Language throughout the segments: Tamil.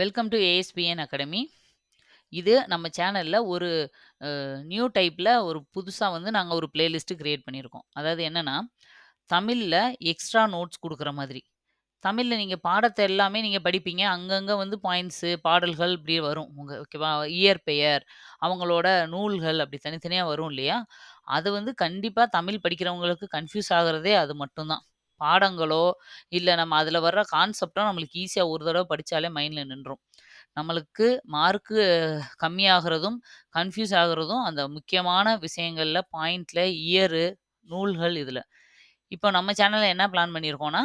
Welcome to ASPN academy. இது நம்ம சேனலில் ஒரு நியூ டைப்பில் ஒரு புதுசாக வந்து நாங்கள் ஒரு பிளேலிஸ்ட்டு க்ரியேட் பண்ணியிருக்கோம். அதாவது என்னென்னா தமிழில் எக்ஸ்ட்ரா நோட்ஸ் கொடுக்குற மாதிரி. தமிழில் நீங்கள் பாடத்தை எல்லாமே நீங்கள் படிப்பீங்க. அங்கங்கே வந்து பாயிண்ட்ஸு, பாடல்கள் இப்படி வரும். உங்கள் ஓகேவா? இயற்பெயர், அவங்களோட நூல்கள் அப்படி தனித்தனியாக வரும் இல்லையா? அது வந்து கண்டிப்பாக தமிழ் படிக்கிறவங்களுக்கு கன்ஃப்யூஸ் ஆகிறதே அது மட்டும்தான் பாடங்களோ, இல்ல நம்ம அதுல வர்ற கான்செப்ட்டோ நம்மளுக்கு ஈஸியா ஒரு தடவ படிச்சாலே மைண்ட்ல நின்றும். நம்மளுக்கு மார்க்கு கம்மியாகுறதும், கன்ஃப்யூஸ் ஆகுறதும் அந்த முக்கியமான விஷயங்கள்ல, பாயிண்ட்ல, இயரு, நூல்கள் இதுல. இப்போ நம்ம சேனல்ல என்ன பிளான் பண்ணியிருக்கோம்னா,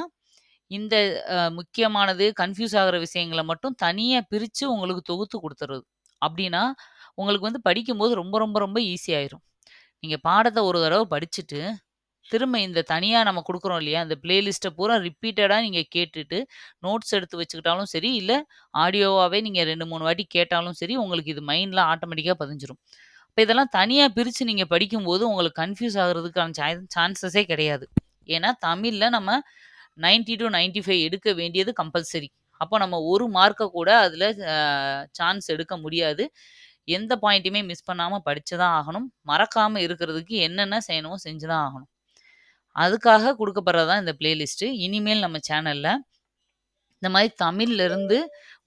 இந்த அ முக்கியமானது, கன்ஃப்யூஸ் ஆகுற விஷயங்கள மட்டும் தனியா பிரிச்சு உங்களுக்கு தொகுத்து குடுத்துறது. அப்படின்னா, உங்களுக்கு வந்து படிக்கும்போது ரொம்ப ரொம்ப ரொம்ப ஈஸி ஆயிரும். நீங்க பாடத்த ஒரு தடவ படிச்சுட்டு, திரும்ப இந்த தனியாக நம்ம குடுக்குறோம் இல்லையா? அந்த பிளேலிஸ்ட்டை பூரா ரிப்பீட்டடாக நீங்கள் கேட்டுட்டு, நோட்ஸ் எடுத்து வச்சுக்கிட்டாலும் சரி, இல்லை ஆடியோவாவே நீங்கள் ரெண்டு மூணு வாட்டி கேட்டாலும் சரி, உங்களுக்கு இது மைண்டில் ஆட்டோமேட்டிக்காக பதிஞ்சிரும். இப்போ இதெல்லாம் தனியாக பிரித்து நீங்கள் படிக்கும்போது, உங்களுக்கு கன்ஃப்யூஸ் ஆகிறதுக்கான சான்சஸே கிடையாது. ஏன்னா, தமிழில் நம்ம 90-95 எடுக்க வேண்டியது கம்பல்சரி. அப்போ நம்ம ஒரு மார்க்கை கூட அதில் சான்ஸ் எடுக்க முடியாது. எந்த பாயிண்ட்டுமே மிஸ் பண்ணாமல் படித்து தான் ஆகணும். மறக்காமல் இருக்கிறதுக்கு என்னென்ன செய்யணுமோ செஞ்சு தான் ஆகணும். அதுக்காக குடுக்கப்படுறது தான் இந்த பிளேலிஸ்ட்டு இனிமேல் நம்ம சேனலில் இந்த மாதிரி தமிழ்லேருந்து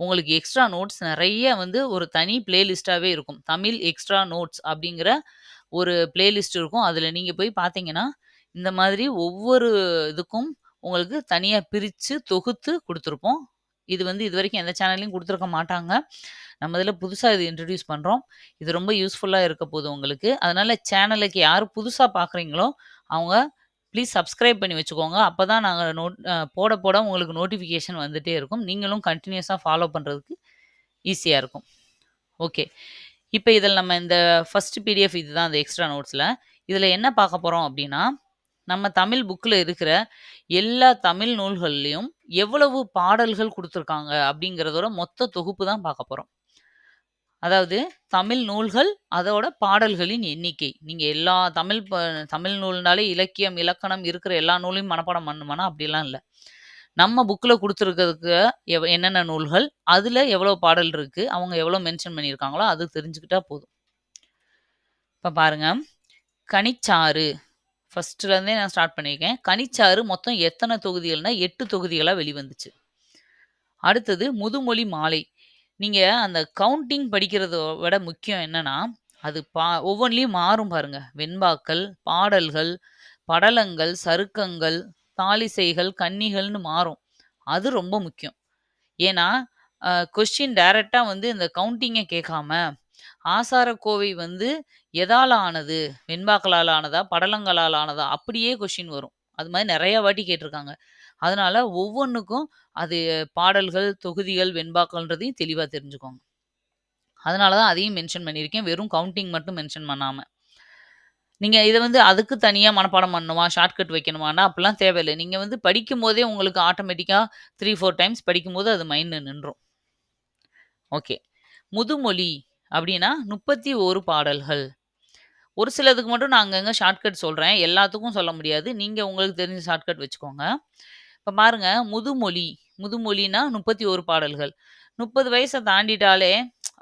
உங்களுக்கு எக்ஸ்ட்ரா நோட்ஸ் நிறைய வந்து ஒரு தனி பிளேலிஸ்ட்டாகவே இருக்கும். தமிழ் எக்ஸ்ட்ரா நோட்ஸ் அப்படிங்கிற ஒரு பிளேலிஸ்ட் இருக்கும். அதில் நீங்கள் போய் பார்த்தீங்கன்னா, இந்த மாதிரி ஒவ்வொரு இதுக்கும் உங்களுக்கு தனியாக பிரித்து தொகுத்து கொடுத்துருப்போம் இது வந்து இது வரைக்கும் எந்த சேனல்லையும் கொடுத்துருக்க மாட்டாங்க. நம்ம இதில் புதுசாக இது இன்ட்ரடியூஸ் பண்ணுறோம் இது ரொம்ப யூஸ்ஃபுல்லாக இருக்க போது உங்களுக்கு. அதனால் சேனலுக்கு யார் புதுசாக பார்க்குறீங்களோ, அவங்க ப்ளீஸ் சப்ஸ்கிரைப் பண்ணி வச்சுக்கோங்க. அப்போ தான் நாங்கள் நோட் போட போட உங்களுக்கு நோட்டிஃபிகேஷன் வந்துகிட்டே இருக்கும். நீங்களும் கண்டினியூஸாக ஃபாலோ பண்ணுறதுக்கு ஈஸியாக இருக்கும். ஓகே. இப்போ இதில் நம்ம இந்த ஃபஸ்ட்டு பிடிஎஃப் இதுதான் அந்த எக்ஸ்ட்ரா நோட்ஸில் இதில் என்ன பார்க்க போகிறோம் அப்படின்னா, நம்ம தமிழ் புக்கில் இருக்கிற எல்லா தமிழ் நூல்கள்லேயும் எவ்வளவு பாடல்கள் கொடுத்துருக்காங்க அப்படிங்கிறதோட மொத்த தொகுப்பு தான் பார்க்க போகிறோம் அதாவது தமிழ் நூல்கள், அதோட பாடல்களின் எண்ணிக்கை. நீங்கள் எல்லா தமிழ் ப தமிழ் நூல்னாலே இலக்கியம், இலக்கணம் இருக்கிற எல்லா நூலையும் மனப்பாடம் பண்ணணுமானா அப்படிலாம் இல்லை நம்ம புக்கில் கொடுத்துருக்கிறதுக்கு எவ் என்னென்ன நூல்கள், அதில் எவ்வளோ பாடல் இருக்குது அவங்க எவ்வளோ மென்ஷன் பண்ணியிருக்காங்களோ அது தெரிஞ்சுக்கிட்டா போதும். இப்போ பாருங்க. கனிச்சாறு ஃபஸ்ட்டுலேருந்தே நான் ஸ்டார்ட் பண்ணியிருக்கேன். கனிச்சாறு மொத்தம் எத்தனை தொகுதிகள்னால் எட்டு தொகுதிகளாக வெளிவந்துச்சு. அடுத்தது முதுமொழி மாலை. நீங்க அந்த கவுண்டிங் படிக்கிறத விட முக்கியம் என்னன்னா, அது பா ஒவ்வொன்லயும் மாறும் பாருங்க. வெண்பாக்கள், பாடல்கள், படலங்கள், சருக்கங்கள், தாளிசைகள், கன்னிகள்னு மாறும். அது ரொம்ப முக்கியம். ஏன்னா, அ கொஸ்டின் டைரக்ட்டா வந்து இந்த கவுண்டிங்க கேட்காம, ஆசாரக்கோவை வந்து எதால ஆனது? வெண்பாக்களால் ஆனதா? படலங்களால் ஆனதா? அப்படியே கொஸ்டின் வரும். அது மாதிரி நிறையா வாட்டி கேட்டிருக்காங்க அதனால ஒவ்வொன்றுக்கும் அது பாடல்கள், தொகுதிகள், வெண்பாக்கள்ன்றதையும் தெளிவாக தெரிஞ்சுக்கோங்க. அதனால தான் அதையும் மென்ஷன் பண்ணியிருக்கேன். வெறும் கவுண்டிங் மட்டும் மென்ஷன் பண்ணாமல் நீங்கள் இதை வந்து அதுக்கு தனியாக மனப்பாடம் பண்ணணுமா? ஷார்ட்கட் வைக்கணுமானா அப்படிலாம் தேவையில்லை நீங்கள் வந்து படிக்கும் போதே உங்களுக்கு ஆட்டோமேட்டிக்காக த்ரீ ஃபோர் டைம்ஸ் படிக்கும்போது அது மைண்டு நின்றும். ஓகே. முதுமொழி அப்படின்னா 31 பாடல்கள். ஒரு சிலதுக்கு மட்டும் நான் அங்கங்க ஷார்ட்கட் சொல்றேன். எல்லாத்துக்கும் சொல்ல முடியாது. நீங்க உங்களுக்கு தெரிஞ்ச ஷார்ட்கட் வச்சுக்கோங்க. இப்ப பாருங்க முதுமொழி. முதுமொழினா 31 பாடல்கள். 30 வயச தாண்டிட்டாலே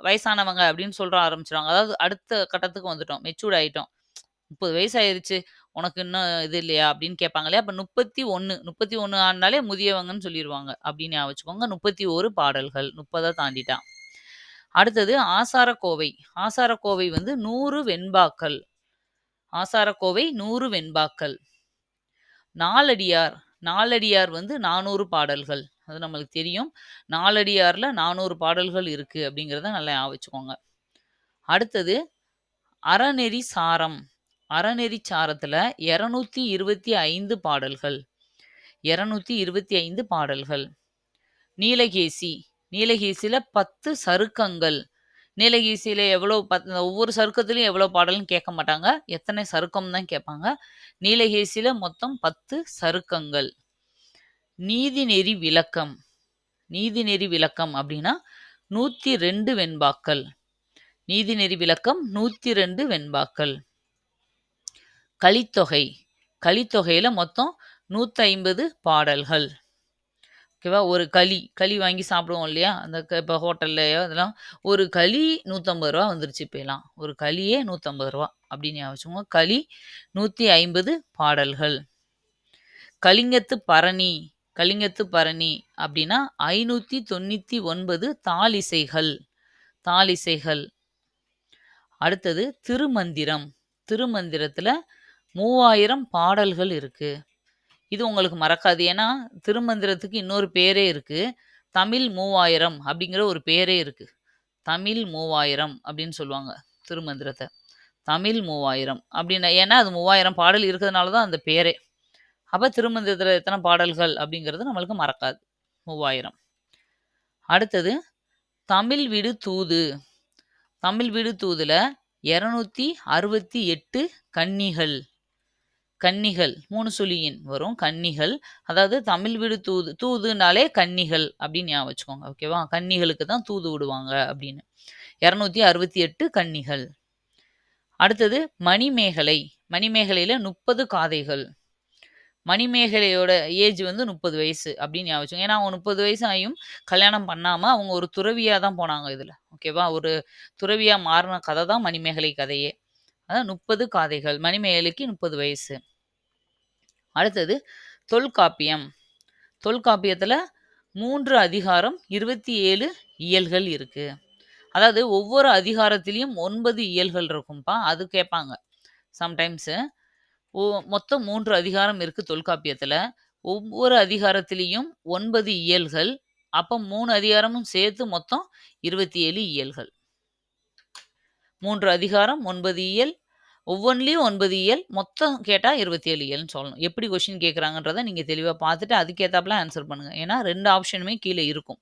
வயசானவங்க அப்படின்னு சொல்ற ஆரம்பிச்சுருவாங்க. அதாவது அடுத்த கட்டத்துக்கு வந்துட்டோம். மெச்சூர்ட் ஆயிட்டோம். 30 வயசு ஆயிருச்சு. உனக்கு இன்னும் இது இல்லையா? அப்படின்னு கேட்பாங்க இல்லையா? அப்ப 31 31 ஆனாலே முதியவங்கன்னு சொல்லிருவாங்க. அப்படின்னு ஞாபகம் வச்சுக்கோங்க. 31 பாடல்கள். 30 தாண்டிட்டா. அடுத்தது ஆசாரக்கோவை. ஆசாரக்கோவை வந்து நூறு வெண்பாக்கள். ஆசாரக்கோவை நூறு வெண்பாக்கள். நாலடியார். நாலடியார் வந்து 400 பாடல்கள். அது நம்மளுக்கு தெரியும். நாலடியாரில் நானூறு பாடல்கள் இருக்குது அப்படிங்கிறத நல்லா ஞாபகம் வச்சுக்கோங்க. அடுத்தது அறநெறி சாரம். அறநெறி சாரத்துல 225 பாடல்கள். 225 பாடல்கள். நீலகேசி. நீலகேசில 10 சருக்கங்கள். நீலகேசியில எவ்வளோ பத் ஒவ்வொரு சருக்கத்துலையும் எவ்வளோ பாடலும் கேட்க மாட்டாங்க. எத்தனை சருக்கம் தான் கேட்பாங்க. நீலகேசியில மொத்தம் 10 சருக்கங்கள். நீதிநெறி விளக்கம். நீதிநெறி விளக்கம் அப்படின்னா 102 வெண்பாக்கள். நீதிநெறி விளக்கம் 102 வெண்பாக்கள். கலித்தொகை. கலித்தொகையில் மொத்தம் 150 பாடல்கள். ஓகேவா? ஒரு களி, களி வாங்கி சாப்பிடுவோம் இல்லையா? அந்த க இப்போ ஹோட்டல்லையோ இதெல்லாம் ஒரு களி நூற்றம்பது ரூபா வந்துருச்சு இப்பயெல்லாம். ஒரு களியே நூற்றம்பது ரூபா அப்படின்னு ஞாபகம் வச்சுக்கோங்க. களி 150 பாடல்கள். கலிங்கத்து பரணி கலிங்கத்து பரணி அப்படின்னா ஐநூற்றி தொண்ணூற்றி ஒன்பது தாலிசைகள் தாலிசைகள் அடுத்தது திருமந்திரம். திருமந்திரத்தில் மூவாயிரம் பாடல்கள் இருக்குது இது உங்களுக்கு மறக்காது. ஏன்னா, திருமந்திரத்துக்கு இன்னொரு பேரே இருக்குது தமிழ் 3000 அப்படிங்கிற ஒரு பேரே இருக்குது தமிழ் 3000 அப்படின்னு சொல்லுவாங்க திருமந்திரத்தை தமிழ் 3000 அப்படின்னா ஏன்னா அது 3000 பாடல் இருக்கிறதுனால தான் அந்த பேரே. அப்போ திருமந்திரத்தில் எத்தனை பாடல்கள் அப்படிங்கிறது நம்மளுக்கு மறக்காது. 3000. அடுத்தது தமிழ் விடு தூது. தமிழ் வீடு தூதில் இரநூத்தி அறுபத்தி எட்டு கன்னிகள். கன்னிகள் மூணு சுழியின் வரும் கன்னிகள். அதாவது தமிழ் வீடு தூது தூதுனாலே கன்னிகள் அப்படின்னு ஞாபகம் வச்சுக்கோங்க. ஓகேவா? கன்னிகளுக்கு தான் தூது விடுவாங்க அப்படின்னு. 268 கன்னிகள். அடுத்தது மணிமேகலை. மணிமேகலையில் முப்பது காதைகள். மணிமேகலையோட ஏஜ் வந்து 30 வயசு அப்படின்னு ஞாபகம் ஏன்னா அவங்க 30 வயசு ஆயும் கல்யாணம் பண்ணாமல் அவங்க ஒரு துறவியாக தான் போனாங்க இதில் ஓகேவா? ஒரு துறவியாக மாறின கதை தான் மணிமேகலை கதையே. அதான் 30 காதைகள். மணிமேகலைக்கு 30 வயசு. அடுத்தது தொல்காப்பியம். தொல்காப்பியத்தில் மூன்று அதிகாரம் 27 இயல்கள் இருக்குது அதாவது ஒவ்வொரு அதிகாரத்திலையும் ஒன்பது இயல்கள் இருக்கும்ப்பா அது கேட்பாங்க. சம்டைம்ஸு. ஓ மொத்தம் மூன்று அதிகாரம் இருக்குது தொல்காப்பியத்தில் ஒவ்வொரு அதிகாரத்திலையும் ஒன்பது இயல்கள். அப்போ மூணு அதிகாரமும் சேர்த்து மொத்தம் 27 இயல்கள். மூன்று அதிகாரம், ஒன்பது இயல். ஒவ்வொன்றிலையும் ஒன்பது இயல். மொத்தம் கேட்டால் இருபத்தி ஏழு இயல்னு சொல்லணும். எப்படி கொஷின் கேட்குறாங்கன்றத நீங்கள் தெளிவாக பார்த்துட்டு அதுக்கேத்தாப்ல ஆன்சர் பண்ணுங்கள் ஏன்னா ரெண்டு ஆப்ஷனுமே கீழே இருக்கும்.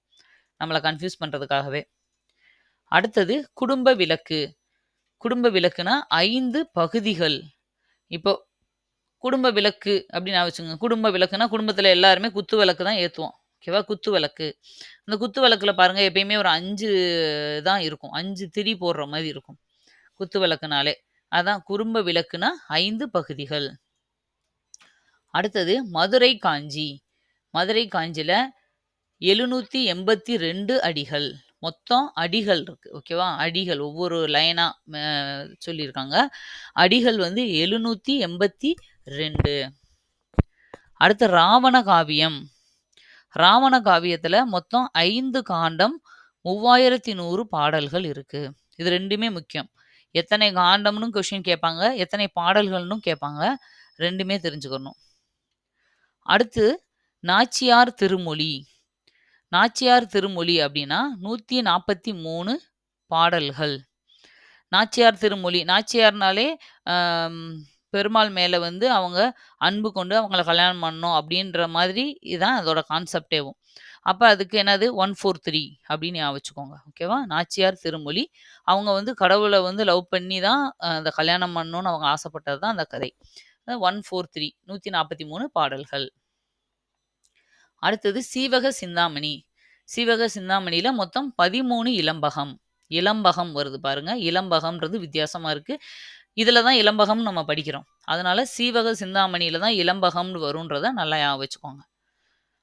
நம்மளை கன்ஃப்யூஸ் பண்ணுறதுக்காகவே அடுத்தது குடும்ப விளக்கு. குடும்ப விளக்குனா ஐந்து பகுதிகள். இப்போ குடும்ப விளக்கு அப்படின்னு ஞாபகம் வச்சுக்கோங்க. குடும்ப விளக்குனா குடும்பத்தில் எல்லாருமே குத்து விளக்கு தான் ஏற்றுவோம் ஓகேவா? குத்து விளக்கு. அந்த குத்து விளக்கில் பாருங்கள் எப்பயுமே ஒரு அஞ்சு தான் இருக்கும். அஞ்சு திரி போடுற மாதிரி இருக்கும். குத்து விளக்குனாலே. அதான் குடும்ப விளக்குனா ஐந்து பகுதிகள். அடுத்தது மதுரை காஞ்சி. மதுரை காஞ்சியில் எழுநூற்றி எண்பத்தி ரெண்டு அடிகள். மொத்தம் அடிகள் இருக்கு. ஓகேவா? அடிகள் ஒவ்வொரு லைனாக சொல்லியிருக்காங்க. அடிகள் வந்து 782. அடுத்து ராவண காவியம். ராவண காவியத்தில் மொத்தம் ஐந்து காண்டம் 3100 பாடல்கள் இருக்குது இது ரெண்டுமே முக்கியம். எத்தனை காண்டம்னு கொஷின் கேட்பாங்க. எத்தனை பாடல்கள்னும் கேட்பாங்க. ரெண்டுமே தெரிஞ்சுக்கணும். அடுத்து நாச்சியார் திருமொழி. நாச்சியார் திருமொழி அப்படின்னா 143 பாடல்கள். நாச்சியார் திருமொழி. நாச்சியார்னாலே பெருமாள் மேலே வந்து அவங்க அன்பு கொண்டு அவங்கள கல்யாணம் பண்ணணும் அப்படின்ற மாதிரி இதுதான் அதோட கான்செப்டேவும் அப்போ அதுக்கு என்னது 143 அப்படின்னு ஞாபகம் வச்சுக்கோங்க. ஓகேவா? நாச்சியார் திருமொழி. அவங்க வந்து கடவுளை வந்து லவ் பண்ணி தான் அந்த கல்யாணம் பண்ணணும்னு அவங்க ஆசைப்பட்டது தான் அந்த கதை. 143 143 பாடல்கள். அடுத்தது சீவக சிந்தாமணி. சீவக சிந்தாமணியில் மொத்தம் பதிமூணு இளம்பகம் இளம்பகம் வருது பாருங்க. இளம்பகம்ன்றது வித்தியாசமாக இருக்குது இதில் தான் இளம்பகம்னு நம்ம படிக்கிறோம். அதனால சீவக சிந்தாமணியில் தான் இளம்பகம்னு வரும்ன்றத நல்லா ஞாபகம் வச்சுக்கோங்க.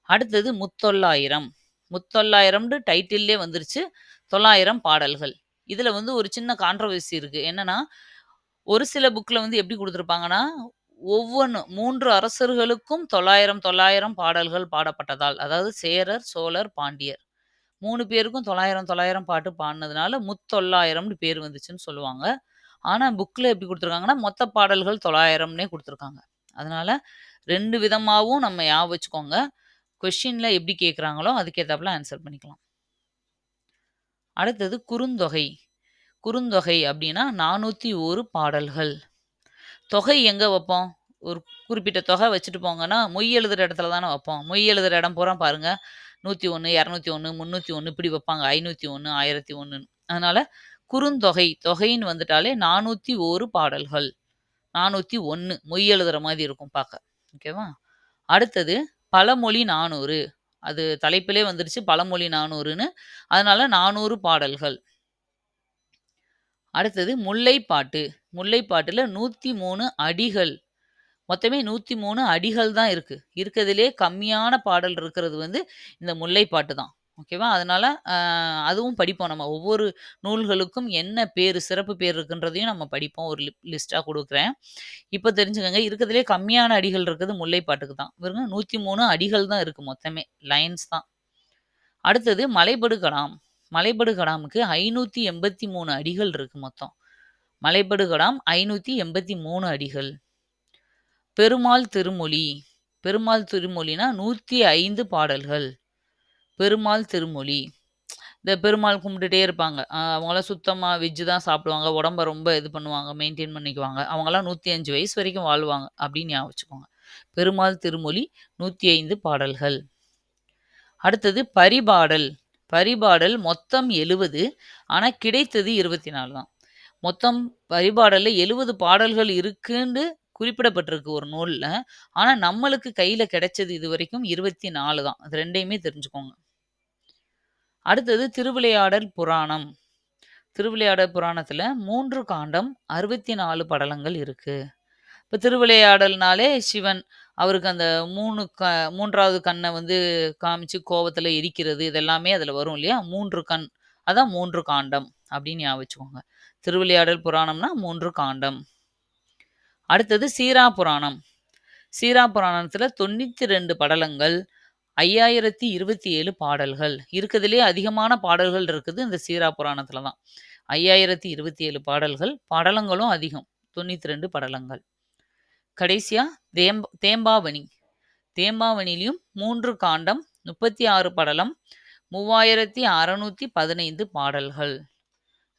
அடுத்தது முத்தொள்ளாயிரம். முத்தொள்ளாயிரம்னு டைட்டில்லே வந்துருச்சு. 900 பாடல்கள். இதில் வந்து ஒரு சின்ன கான்ட்ரவர்சி இருக்குது என்னன்னா, ஒரு சில புக்கில் வந்து எப்படி கொடுத்துருப்பாங்கன்னா ஒவ்வொன்று மூன்று அரசர்களுக்கும் 900 900 பாடல்கள் பாடப்பட்டதால், அதாவது சேரர், சோழர், பாண்டியர். மூணு பேருக்கும் 900 900 பாட்டு பாடினதுனால முத்தொள்ளாயிரம்னு பேர் வந்துச்சுன்னு சொல்லுவாங்க. ஆனால் புக்கில் எப்படி கொடுத்துருக்காங்கன்னா மொத்த பாடல்கள் தொள்ளாயிரம்னே கொடுத்துருக்காங்க அதனால ரெண்டு விதமாகவும் நம்ம ஞாபகம் வச்சுக்கோங்க. கொஷினில் எப்படி கேட்குறாங்களோ அதுக்கேற்றாப்புல ஆன்சர் பண்ணிக்கலாம். அடுத்தது குறுந்தொகை. குறுந்தொகை அப்படின்னா 401 பாடல்கள். தொகை எங்கே வைப்போம் ஒரு குறிப்பிட்ட தொகை வச்சுட்டு போங்கன்னா, மொய் எழுதுகிற இடத்துல தானே வைப்போம் மொய் எழுதுகிற இடம் பூரா பாருங்க. 101, 201, 301 இப்படி வைப்பாங்க ஐநூற்றி ஒன்று ஆயிரத்தி ஒன்றுன்னு அதனால் குறுந்தொகை, தொகைன்னு வந்துட்டாலே 401 பாடல்கள். 401 மொய் எழுதுற மாதிரி இருக்கும் பார்க்க ஓகேவா? அடுத்தது பழமொழி 400. அது தலைப்பிலே வந்துருச்சு பழமொழி 400ன்னு. அதனால 400 பாடல்கள். அடுத்தது முல்லைப்பாட்டு. முல்லைப்பாட்டில் நூற்றி மூணு அடிகள். மொத்தமே 103 அடிகள் தான் இருக்குது இருக்கிறதுலே கம்மியான பாடல் இருக்கிறது வந்து இந்த முல்லைப்பாட்டு தான். ஓகேவா? அதனால அ அதுவும் படிப்போம் நம்ம. ஒவ்வொரு நூல்களுக்கும் என்ன பேரு, சிறப்பு பேர் இருக்குன்றதையும் நம்ம படிப்போம். ஒரு லிப் லிஸ்ட்டா குடுக்குறேன். இப்ப தெரிஞ்சுக்கங்க, இருக்கிறதுலே கம்மியான அடிகள் இருக்கிறது முல்லைப்பாட்டுக்கு தான். பாருங்க 103 அடிகள் தான் இருக்கு மொத்தமே. லைன்ஸ் தான். அடுத்தது மலைபடு கடாம். மலைபடு கடாமுக்கு 583 அடிகள் இருக்கு மொத்தம். மலைபடு கடாம் 583 அடிகள். பெருமாள் திருமொழி. பெருமாள் திருமொழினா 105 பாடல்கள். பெருமாள் திருமொழி. இந்த பெருமாள் கும்பிட்டுட்டே இருப்பாங்க. அவங்களாம் சுத்தமாக வெஜ்ஜு தான் சாப்பிடுவாங்க. உடம்ப ரொம்ப இது பண்ணுவாங்க, மெயின்டெயின் பண்ணிக்குவாங்க. அவங்களாம் நூற்றி அஞ்சு வயசு வரைக்கும் வாழ்வாங்க. அப்படின்னு ஞாபகம் வச்சுக்கோங்க. பெருமாள் திருமொழி 105 பாடல்கள். அடுத்தது பரிபாடல். பரிபாடல் மொத்தம் எழுபது ஆனால் கிடைத்தது 24 தான். மொத்தம் பரிபாடலில் எழுபது பாடல்கள் இருக்குன்னு குறிப்பிடப்பட்டிருக்கு ஒரு நூலில் ஆனால் நம்மளுக்கு கையில் கிடைச்சது இது வரைக்கும் இருபத்தி நாலு தான். அது ரெண்டையுமே தெரிஞ்சுக்கோங்க. அடுத்தது திருவிளையாடல் புராணம். திருவிளையாடல் புராணத்தில் மூன்று காண்டம், 64 படலங்கள் இருக்குது இப்போ திருவிளையாடல்னாலே சிவன், அவருக்கு அந்த மூணு க மூன்றாவது கண்ணை வந்து காமிச்சு கோபத்தில் எரிக்கிறது, இதெல்லாமே அதில் வரும் இல்லையா? மூன்று கண். அதான் மூன்று காண்டம் அப்படின்னு ஞாபகம் திருவிளையாடல் புராணம்னா மூன்று காண்டம். அடுத்தது சீரா புராணம். சீரா புராணத்தில் தொண்ணூற்றி ரெண்டு படலங்கள், ஐயாயிரத்தி இருபத்தி ஏழு பாடல்கள். இருக்கிறதுலே அதிகமான பாடல்கள் இருக்குது இந்த சீரா புராணத்தில் தான். ஐயாயிரத்தி இருபத்தி ஏழு பாடல்கள் படலங்களும் அதிகம். தொண்ணூற்றி ரெண்டு படலங்கள். கடைசியாக தேம்ப தேம்பாவணி. தேம்பாவணிலையும் மூன்று காண்டம் முப்பத்தி ஆறு படலம் மூவாயிரத்தி அறநூற்றி பதினைந்து பாடல்கள்.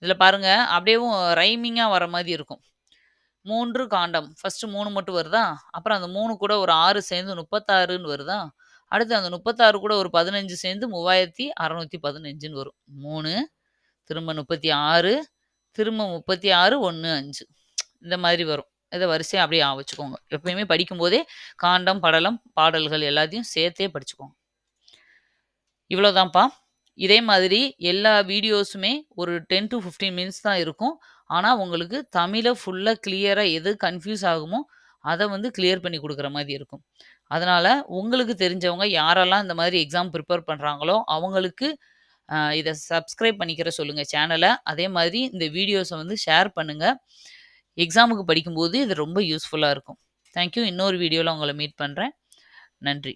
இதில் பாருங்கள் அப்படியேவும் ரைமிங்காக வர மாதிரி இருக்கும். மூன்று காண்டம். ஃபஸ்ட்டு மூணு மட்டும் வருதா? அப்புறம் அந்த மூணு கூட ஒரு ஆறு சேர்ந்து முப்பத்தாறுன்னு வருதா? அடுத்து அந்த 36 கூட ஒரு 15 சேர்ந்து 3615ன்னு வரும். மூணு திரும்ப 36 திரும்ப 36 1 5 இந்த மாதிரி வரும். இதை வரிசையாக அப்படியே வச்சுக்கோங்க. எப்பயுமே படிக்கும்போதே காண்டம், படலம், பாடல்கள் எல்லாத்தையும் சேர்த்தே படிச்சுக்கோங்க. இவ்வளோதான்ப்பா. இதே மாதிரி எல்லா வீடியோஸுமே ஒரு 10-15 மினிட்ஸ் தான் இருக்கும். ஆனால் உங்களுக்கு தமிழை ஃபுல்லாக கிளியராக எது கன்ஃப்யூஸ் ஆகுமோ, அதை வந்து கிளியர் பண்ணி கொடுக்குற மாதிரி இருக்கும். அதனால் உங்களுக்கு தெரிஞ்சவங்க யாரெல்லாம் இந்த மாதிரி எக்ஸாம் ப்ரிப்பேர் பண்ணுறாங்களோ அவங்களுக்கு இதை சப்ஸ்கிரைப் பண்ணிக்கிற சொல்லுங்கள் சேனலை அதே மாதிரி இந்த வீடியோஸை வந்து ஷேர் பண்ணுங்கள் எக்ஸாமுக்கு படிக்கும்போது இது ரொம்ப யூஸ்ஃபுல்லாக இருக்கும். Thank you. இன்னொரு வீடியோவில் உங்களை மீட் பண்ணுறேன் நன்றி.